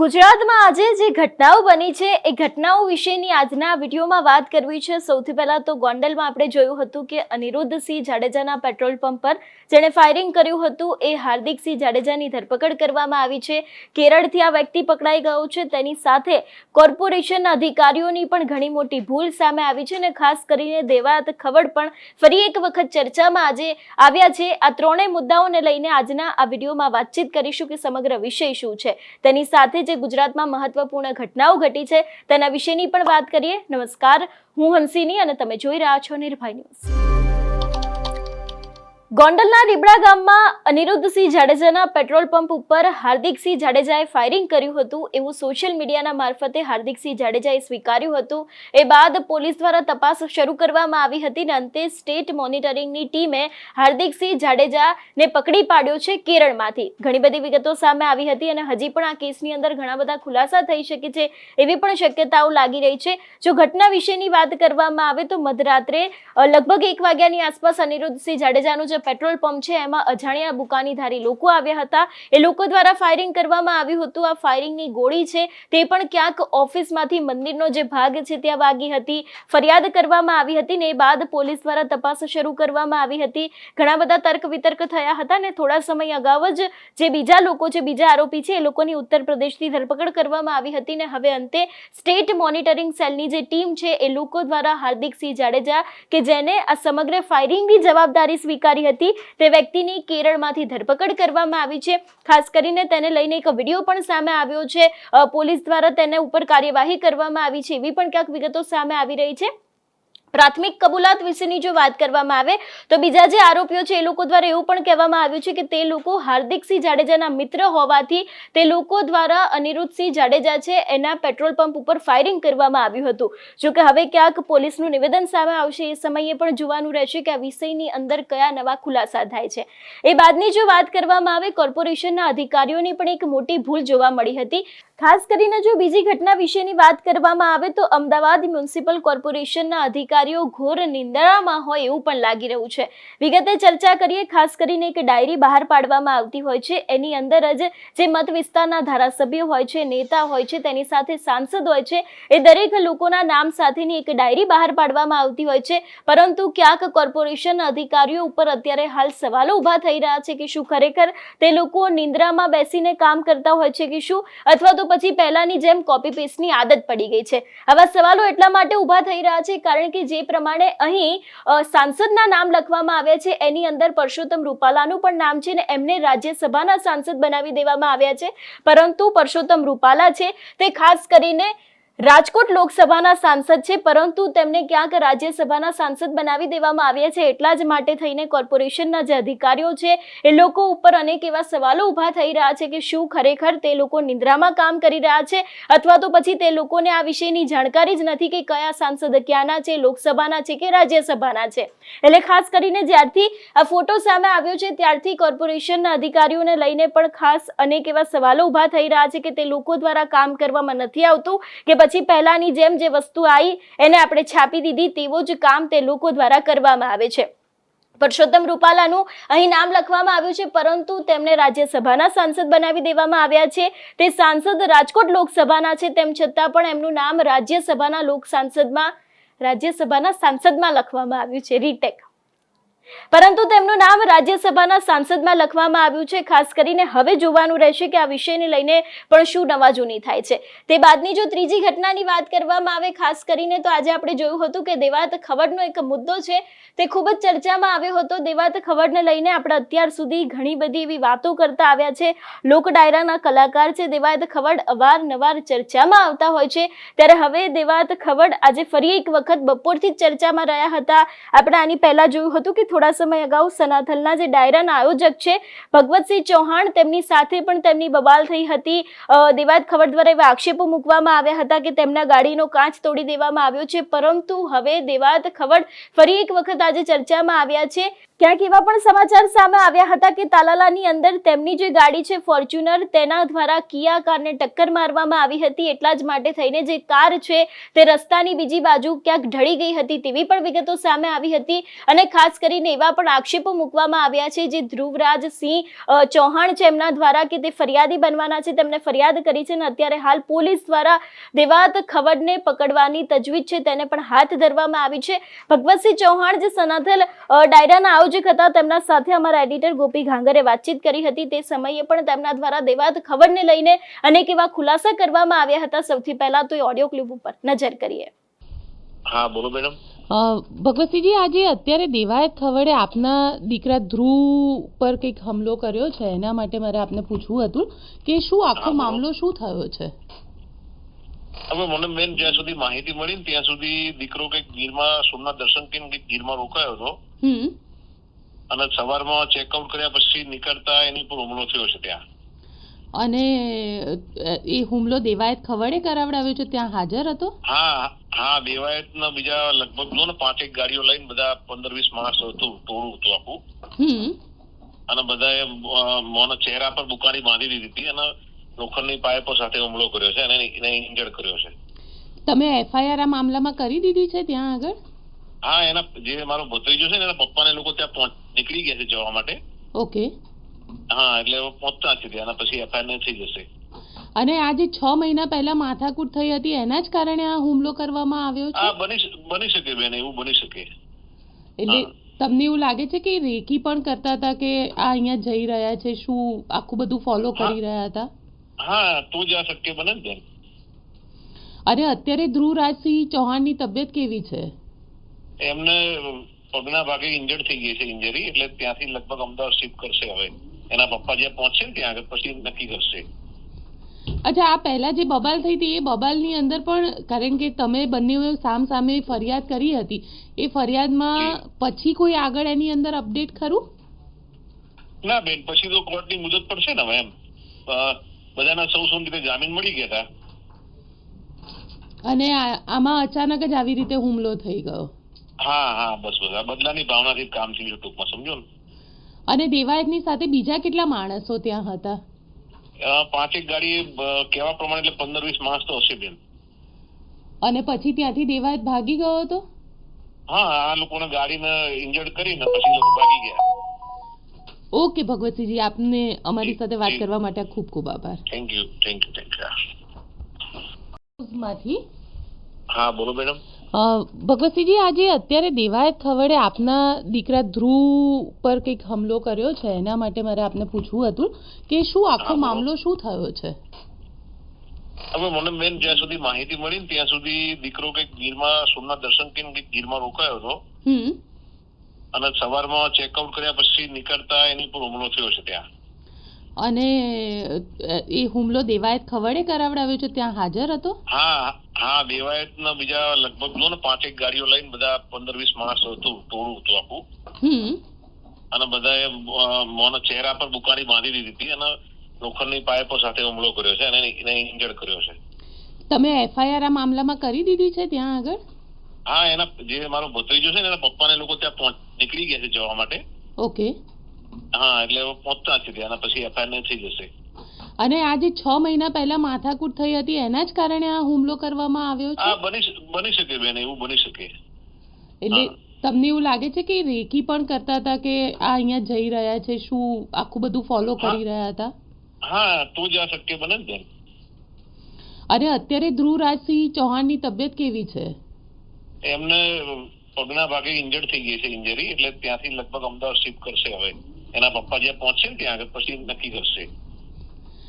ગુજરાતમાં આજે જે ઘટનાઓ બની છે, એ ઘટનાઓ વિશેની આજના વિડીયોમાં વાત કરવી છે. સૌથી પહેલાં તો ગોંડલમાં આપણે જોયું હતું કે અનિરુદ્ધસિંહ જાડેજાના પેટ્રોલ પંપ પર જેણે ફાયરિંગ કર્યું હતું. એ હાર્દિકસિંહ જાડેજાની ધરપકડ કરવામાં આવી છે. કેરળથી આ વ્યક્તિ પકડાઈ ગયો છે. તેની સાથે કોર્પોરેશનના અધિકારીઓની પણ ઘણી મોટી ભૂલ સામે આવી છે અને ખાસ કરીને દેવાત ખવડ પણ ફરી એક વખત ચર્ચામાં આજે આવ્યા છે. આ ત્રણેય મુદ્દાઓને લઈને આજના આ વિડીયોમાં વાતચીત કરીશું કે સમગ્ર વિષય શું છે. તેની સાથે જે ગુજરાતમાં મહત્વપૂર્ણ ઘટનાઓ ઘટી છે તેના વિશેની પણ વાત કરીએ. નમસ્કાર, હું હંસિની અને તમે જોઈ રહ્યા છો નિર્ભય ન્યૂઝ. ગોંડલના રીબડા ગામમાં અનિરુદ્ધસિંહ જાડેજાના પેટ્રોલ પંપ ઉપર હાર્દિકસિંહ જાડેજાએ ફાયરિંગ કર્યું હતું. એવું સોશિયલ મીડિયાના મારફતે હાર્દિકસિંહ જાડેજાએ સ્વીકાર્યું હતું. એ બાદ પોલીસ દ્વારા તપાસ શરૂ કરવામાં આવી હતી અને અંતે સ્ટેટ મોનિટરિંગની ટીમે હાર્દિકસિંહ જાડેજાને પકડી પાડ્યો છે કેરળમાંથી. ઘણી બધી વિગતો સામે આવી હતી અને હજી પણ આ કેસની અંદર ઘણા બધા ખુલાસા થઈ શકે છે એવી પણ શક્યતાઓ લાગી રહી છે. જો ઘટના વિશેની વાત કરવામાં આવે તો મધરાત્રે લગભગ એક વાગ્યાની આસપાસ અનિરુદ્ધસિંહ જાડેજાનું જે પેટ્રોલ પંપ છે, એમાં અજાણ્યા બુકાનીધારી લોકો આવ્યા હતા. એ લોકો દ્વારા ફાયરિંગ કરવામાં આવ્યું હતું. આ ફાયરિંગની ગોળી છે, તે પણ ક્યાંક ઓફિસમાંથી મંદિરનો જે ભાગ છે, ત્યાં વાગી હતી. ફરિયાદ કરવામાં આવી હતી ને એ બાદ પોલીસ દ્વારા તપાસ શરૂ કરવામાં આવી હતી. ઘણા બધા તર્ક વિતર્ક થયા હતા ને થોડા સમય અગાઉ જ જે બીજા લોકો છે, બીજા આરોપી છે, એ લોકોની ઉત્તર પ્રદેશથી ધરપકડ કરવામાં આવી હતી ને હવે અંતે સ્ટેટ મોનિટરિંગ સેલની જે ટીમ છે, એ લોકો દ્વારા હાર્દિકસિંહ જાડેજા કે જેને આ સમગ્ર ફાયરિંગની જવાબદારી સ્વીકારી હતી તે વ્યક્તિની કેરળમાંથી ધરપકડ કરવામાં આવી છે. ખાસ કરીને તેને લઈને એક વીડિયો પણ સામે આવ્યો છે. પોલીસ દ્વારા તેને ઉપર કાર્યવાહી કરવામાં આવી છે. એવી પણ ક્યાંક વિગતો સામે આવી રહી છે. પ્રાથમિક કબૂલાત વિશેની જો વાત કરવામાં આવે, તો બીજા જે આરોપીઓ છે, એ લોકો દ્વારા એવું પણ કહેવામાં આવ્યું છે કે તે લોકો હાર્દિકસિંહ જાડેજાના મિત્ર હોવાથી તે લોકો દ્વારા અનિરુદ્ધસિંહ જાડેજા છે, એના પેટ્રોલ પંપ ઉપર ફાયરિંગ કરવામાં આવ્યું હતું. જો કે હવે ક્યાંક પોલીસનું નિવેદન સામે આવશે, એ સમયે પણ જોવાનું રહેશે કે આ વિષયની અંદર કયા નવા ખુલાસા થાય છે. એ બાદની જો વાત કરવામાં આવે, કોર્પોરેશનના અધિકારીઓની પણ એક મોટી ભૂલ જોવા મળી હતી. ખાસ કરીને જો બીજી ઘટના વિશેની વાત કરવામાં આવે તો અમદાવાદ મ્યુનિસિપલ કોર્પોરેશનના અધિકારીઓ ઘોર નિંદણામાં હોય એવું પણ લાગી રહ્યું છે. વિગતે ચર્ચા કરીએ, ખાસ કરીને એક ડાયરી બહાર પાડવામાં આવતી હોય છે. એની અંદર જ જે મત વિસ્તારના ધારાસભ્યો હોય છે, નેતા હોય છે, તેની સાથે સાંસદ હોય છે, એ દરેક લોકોના નામ સાથેની એક ડાયરી બહાર પાડવામાં આવતી હોય છે. પરંતુ ક્યાંક કોર્પોરેશનના અધિકારીઓ ઉપર અત્યારે હાલ સવાલો ઊભા થઈ રહ્યા છે કે શું ખરેખર તે લોકો નિંદ્રામાં બેસીને કામ કરતા હોય છે કે શું? અથવા તો પછી પહેલાની જેમ કોપી પેસ્ટની આદત પડી ગઈ છે. આવા સવાલો એટલા માટે ઊભા થઈ રહ્યા છે કારણ કે જે પ્રમાણે અહીં સાંસદના નામ લખવામાં આવ્યા છે, એની અંદર પરસોત્તમ રૂપાલાનું પણ નામ છે ને એમને રાજ્યસભાના સાંસદ બનાવી દેવામાં આવ્યા છે. પરંતુ પરસોત્તમ રૂપાલા છે તે ખાસ કરીને રાજકોટ લોકસભાના સાંસદ છે, પરંતુ તેમને ક્યાંક રાજ્યસભાના સાંસદ બનાવી દેવામાં આવ્યા છે. એટલા જ માટે થઈને કોર્પોરેશનના જે અધિકારીઓ છે, એ લોકો ઉપર અનેક એવા સવાલો ઊભા થઈ રહ્યા છે કે શું ખરેખર તે લોકો નિંદ્રામાં કામ કરી રહ્યા છે, અથવા તો પછી તે લોકોને આ વિષયની જાણકારી જ નથી કે કયા સાંસદ ક્યાંના છે, લોકસભાના છે કે રાજ્યસભાના છે. એટલે ખાસ કરીને જ્યારથી આ ફોટો સામે આવ્યો છે, ત્યારથી કોર્પોરેશનના અધિકારીઓને લઈને પણ ખાસ અનેક એવા સવાલો ઊભા થઈ રહ્યા છે કે તે લોકો દ્વારા કામ કરવામાં નથી આવતું, કે પછી પહેલાની જેમ જે વસ્તુ આવી એને આપણે છાપી દીધી, તેવો જ કામ તે લોકો દ્વારા કરવામાં આવે છે. પરસોત્તમ રૂપાલાનું અહીં નામ લખવામાં આવ્યું છે, પરંતુ તેમને રાજ્યસભાના સાંસદ બનાવી દેવામાં આવ્યા છે. તે સાંસદ રાજકોટ લોકસભાના છે, તેમ છતાં પણ એમનું નામ રાજ્યસભાના લોક સાંસદમાં રાજ્યસભાના સાંસદમાં લખવામાં આવ્યું છે, રીટેક. પરંતુ તેમનું નામ રાજ્યસભાના સાંસદમાં લખવામાં આવ્યું છે. ખાસ કરીને હવે જોવાનું રહેશે કે આ વિષયને લઈને પણ શું નવા જૂની થાય છે. તે બાદની જો ત્રીજી ઘટનાની વાત કરવામાં આવે, ખાસ કરીને તો આજે આપણે જોયું હતું કે દેવાત ખવડનો એક મુદ્દો છે. તે ખૂબ જ ચર્ચામાં આવ્યો હતો. દેવાત ખવડને લઈને આપણે અત્યાર સુધી ઘણી બધી એવી વાતો કરતા આવ્યા છે. લોક ડાયરાના કલાકાર છે. દેવાત ખવડ અવારનવાર ચર્ચામાં આવતા હોય છે. ત્યારે હવે દેવાત ખવડ આજે ફરી એક વખત બપોરથી ચર્ચામાં રહ્યા હતા. આપણે આની પહેલા જોયું હતું કે સમય અગાઉ સનાથલના જે ડાયરાના આયોજક છે, ભગવતસિંહ ચૌહાણ તેમની સાથે પણ તેમની બબાલ થઈ હતી. દેવાદ ખબર દ્વારા એવા આક્ષેપો મૂકવામાં આવ્યા હતા કે તેમના ગાડીનો કાચ તોડી દેવામાં આવ્યો છે, પરંતુ હવે દેવાદ ખવડ ફરી એક વખત આજે ચર્ચામાં આવ્યા છે. ક્યાંક એવા પણ સમાચાર સામે આવ્યા હતા કે તાલાલાની અંદર તેમની જે ગાડી છે, ફોર્ચ્યુનર, તેના દ્વારા કિયા કારને ટક્કર મારવામાં આવી હતી. એટલા જ માટે થઈને જે કાર છે, તે રસ્તાની બીજી બાજુ ક્યાંક ઢળી ગઈ હતી તેવી પણ વિગતો સામે આવી હતી અને ખાસ કરીને એવા પણ આક્ષેપો મૂકવામાં આવ્યા છે જે ધ્રુવરાજ સિંહ ચૌહાણ છે, એમના દ્વારા કે તે ફરિયાદી બનવાના છે, તેમને ફરિયાદ કરી છે અને અત્યારે હાલ પોલીસ દ્વારા દેવાત ખવડને પકડવાની તજવીજ છે, તેને પણ હાથ ધરવામાં આવી છે. ભગવતસિંહ ચૌહાણ જે સનાથલ ડાયરાના ડાયરાના આયોજક હતા. તેમના સાથે અમારા એડિટર ગોપી ઘાંગરે વાતચીત કરી હતી. તે સમયે પણ તેમના દ્વારા દેવાત ખબરને લઈને અનેક એવા ખુલાસા કરવામાં આવ્યા હતા. સૌથી પહેલા તો એ ઓડિયો ક્લિપ ઉપર નજર કરીએ. હા બોલો મેડમ. ભગવતસિંહજી આજે અત્યારે દેવાયત ખવડે આપના દીકરા ધ્રુવ પર કંઈક હુમલો કર્યો છે? એના માટે મારે આપને પૂછવું હતું કે શું આખો મામલો શું થયો છે? હવે મને બેન જ્યાં સુધી માહિતી મળી ને ત્યાં સુધી દીકરો કંઈક ગીરમાં સોમનાથ દર્શન કરીને ગીરમાં રોકાયો હતો. હમ. અને સવારમાં ચેકઆઉટ કર્યા પછી નીકળતા એની પર હુમલો થયો છે ત્યાં. અને એ હુમલો દેવાયત ખવડે કરાવડાવ્યો છે? ત્યાં હાજર હતો? હા હા દેવાયત ના બીજા લગભગ નો ને પાંચેક ગાડીઓ લઈને બધા પંદર વીસ માણસ હતું ટોળું હતું આખું. અને બધાએ મોના ચહેરા પર બુકારી બાંધી દીધી હતી અને લોખંડની પાઇપો સાથે હુમલો કર્યો છે અને એને- એને ઇન્જર્ડ કર્યો છે. તમે એફઆઈઆર આ મામલામાં કરી દીધી છે ત્યાં આગળ? હા એના જે મારો ભત્રીજો છે ને એના પપ્પાને લોકો ત્યાં પહોંચ નીકળી ગયા છે જવા માટે. ઓકે. હા એટલે પહોંચતા છે ત્યાં પછી એફઆઈઆર થઈ જશે. અને આ જે છ મહિના પહેલા માથાકૂટ થઈ હતી એના જ કારણે આ હુમલો કરવામાં આવ્યો છે? હા બની બની શકે બેન એવું બની શકે. એટલે તમને એવું લાગે છે કે રેકી પણ કરતા હતા કે આ અહીંયા જઈ રહ્યા છે શું આખું બધું ફોલો કરી રહ્યા હતા? હા તો જ આ શક્ય બને ને અને અત્યારે ધ્રુવરાજસિંહ ચૌહાણની તબિયત કેવી છે? એમને પગના ભાગે ઇન્જર્ડ થઈ ગઈ છે ઇન્જરી એટલે ત્યાંથી લગભગ અમદાવાદ શિફ્ટ કરશે હવે. એના પપ્પા જ્યાં પહોંચશે ને ત્યાં આગળ પછી નક્કી કરશે. અચ્છા આ પહેલા જે બબાલ થઈ હતી એ બબાલની અંદર પણ કારણ કે તમે બંને સામ સામે ફરિયાદ કરી હતી એ ફરિયાદમાં પછી કોઈ આગળ એની અંદર અપડેટ ખરું? ના બેન પછી તો કોર્ટની મુદત પડશે ને હવે એમ. બધાના સૌ સૌ રીતે જામીન મળી ગયા હતા. અને આમાં અચાનક જ આવી રીતે હુમલો થઈ ગયો. હા હા બસ બસ. આ બદલાની ભાવનાથી જ કામ થયું ટૂંકમાં સમજો ને? અને દેવાયતની સાથે બીજા કેટલા માણસો ત્યાં હતા? પાંચેક ગાડી કેવા પ્રમાણે એટલે પંદર વીસ માણસ તો હશે બેન. અને પછી ત્યાંથી દેવાયત ભાગી ગયો હતો? હા આ લોકોને ગાડીને ઇન્જર્ડ કરીને પછી લોકો ભાગી ગયા. ઓકે ભગવતસિંહજી આપને અમારી સાથે વાત કરવા માટે ખૂબ ખૂબ આભાર. Thank you thank you thank you માંથી હા બોલો મેડમ. ભગવતસિંહજી આજે અત્યારે દેવાયત ખવડે આપના દીકરા ધ્રુવ પર કંઈક હુમલો કર્યો છે? એના માટે મારે આપને પૂછવું હતું કે શું આખો મામલો શું થયો છે? હવે મને મેન જ્યાં સુધી માહિતી મળી ત્યાં સુધી દીકરો કંઈક ગીરમાં સોમનાથ દર્શન કરીને કંઈક ગીરમાં રોકાયો હતો. હમ. અને સવારમાં ચેકઆઉટ કર્યા પછી નીકળતા એની પર હુમલો થયો છે ત્યાં. અને એ હુમલો દેવાયત ખવડે કરાવડાવ્યો છે? ત્યાં હાજર હતો? હા. હા દેવાયતના બીજા લગભગ જો ને પાંચેક ગાડીઓ લઈને બધા પંદર વીસ માણસ હતું ટોળું હતું આખું. અને બધાએ મોના ચહેરા પર બુકાડી બાંધી દીધી હતી અને લોખંડની પાઇપો સાથે હુમલો કર્યો છે અને એને- ઇન્જર્ડ કર્યો છે. તમે એફઆઈઆર આ મામલામાં કરી દીધી છે ત્યાં આગળ? હા એના જે મારો ભત્રીજો છે ને એના પપ્પાને લોકો ત્યાં નીકળી ગયા છે જવા માટે. ઓકે. હા એટલે પહોંચતા છે ત્યાં પછી એફઆઈઆર થઈ જશે. અને આ જે છ મહિના પહેલા માથાકૂટ થઈ હતી એના જ કારણે આ હુમલો કરવામાં આવ્યો છે? બની બની શકે બેન એવું બની શકે. એટલે તમને એવું લાગે છે કે રેકી પણ કરતા હતા કે આ અહીંયા જઈ રહ્યા છે શું આખું બધું ફોલો કરી રહ્યા હતા? હા તો જ આ શક્ય બને ને બેન. અરે અત્યારે ધ્રુવરાજસિંહ ચૌહાણની તબિયત કેવી છે? એમને પગના ભાગે ઇન્જર્ડ થઈ ગઈ છે ઇન્જરી એટલે ત્યાંથી લગભગ અમદાવાદ શિફ્ટ કરશે હવે. એના પપ્પા જ્યાં પહોંચશે ને ત્યાં આગળ પછી નક્કી કરશે.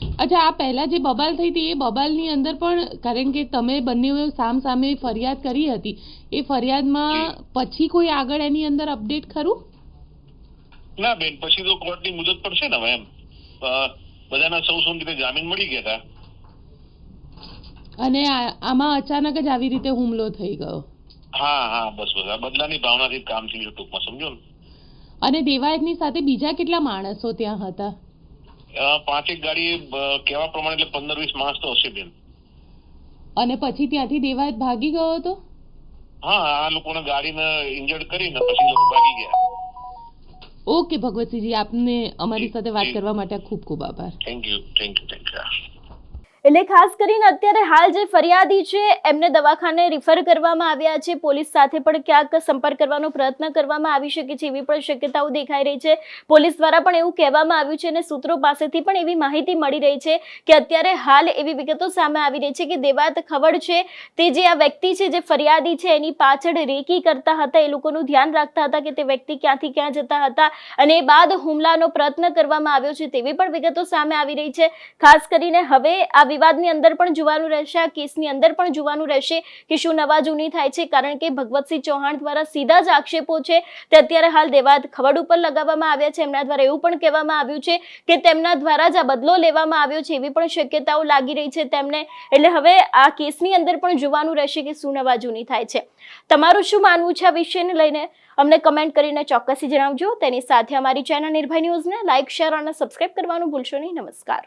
અચ્છા આ પહેલા જે બબાલ થઈ હતી એ બબાલની અંદર પણ કારણ કે તમે બંને સામ સામે ફરિયાદ કરી હતી એ ફરિયાદમાં પછી કોઈ આગળ એની અંદર અપડેટ ખરું? ના બેન પછી તો કોર્ટની મુદત પડશે ને હવે એમ. બધાના સૌ સૌ રીતે જામીન મળી ગયા હતા. અને આમાં અચાનક જ આવી રીતે હુમલો થઈ ગયો. હા હા બસ બસ. આ બદલાની ભાવનાથી કામ થયું ટૂંકમાં સમજો ને. અને દેવાયતની સાથે બીજા કેટલા માણસો ત્યાં હતા? પાંચેક ગાડી કેવા પ્રમાણે એટલે પંદર વીસ માણસ તો હશે બેન. અને પછી ત્યાંથી દેવાયત ભાગી ગયો હતો? હા આ લોકોને ગાડીને ઇન્જર્ડ કરીને પછી લોકો ભાગી ગયા. ઓકે ભગવતસિંહજી આપને અમારી સાથે વાત કરવા માટે ખૂબ ખૂબ આભાર. Thank you thank you thank you એટલે ખાસ કરીને અત્યારે હાલ જે ફરિયાદી છે, એમને દવાખાને રિફર કરવામાં આવ્યા છે. પોલીસ સાથે પણ ક્યાંક સંપર્ક કરવાનો પ્રયત્ન કરવામાં આવી શકે છે, એવી પણ શક્યતાઓ દેખાઈ રહી છે. પોલીસ દ્વારા પણ એવું કહેવામાં આવ્યું છે અને સૂત્રો પાસેથી પણ એવી માહિતી મળી રહી છે કે અત્યારે હાલ એવી વિગતો સામે આવી રહી છે કે દેવાત ખવડ છે, તે જે આ વ્યક્તિ છે, જે ફરિયાદી છે, એની પાછળ રેકી કરતા હતા. એ લોકોનું ધ્યાન રાખતા હતા કે તે વ્યક્તિ ક્યાંથી ક્યાં જતા હતા અને એ બાદ હુમલાનો પ્રયત્ન કરવામાં આવ્યો છે તેવી પણ વિગતો સામે આવી રહી છે. ખાસ કરીને હવે આ વિવાદની અંદર પણ જોવાનું રહેશે, આ કેસની અંદર પણ જોવાનું રહેશે કે શું નવા જૂની થાય છે. કારણ કે ભગવતસિંહ ચૌહાણ દ્વારા સીધા જ આક્ષેપો છે તે અત્યારે હાલ દેવાદ ખવડ ઉપર લગાવવામાં આવ્યા છે. એમના દ્વારા એવું પણ કહેવામાં આવ્યું છે કે તેમના દ્વારા જ આ બદલો લેવામાં આવ્યો છે એવી પણ શક્યતાઓ લાગી રહી છે તેમને. એટલે હવે આ કેસની અંદર પણ જોવાનું રહેશે કે શું નવા જૂની થાય છે. તમારું શું માનવું છે આ વિષયને લઈને? અમને કમેન્ટ કરીને ચોક્કસથી જણાવજો. તેની સાથે અમારી ચેનલ નિર્ભય ન્યૂઝને લાઇક શેર અને સબસ્ક્રાઇબ કરવાનું ભૂલશો નહીં. નમસ્કાર.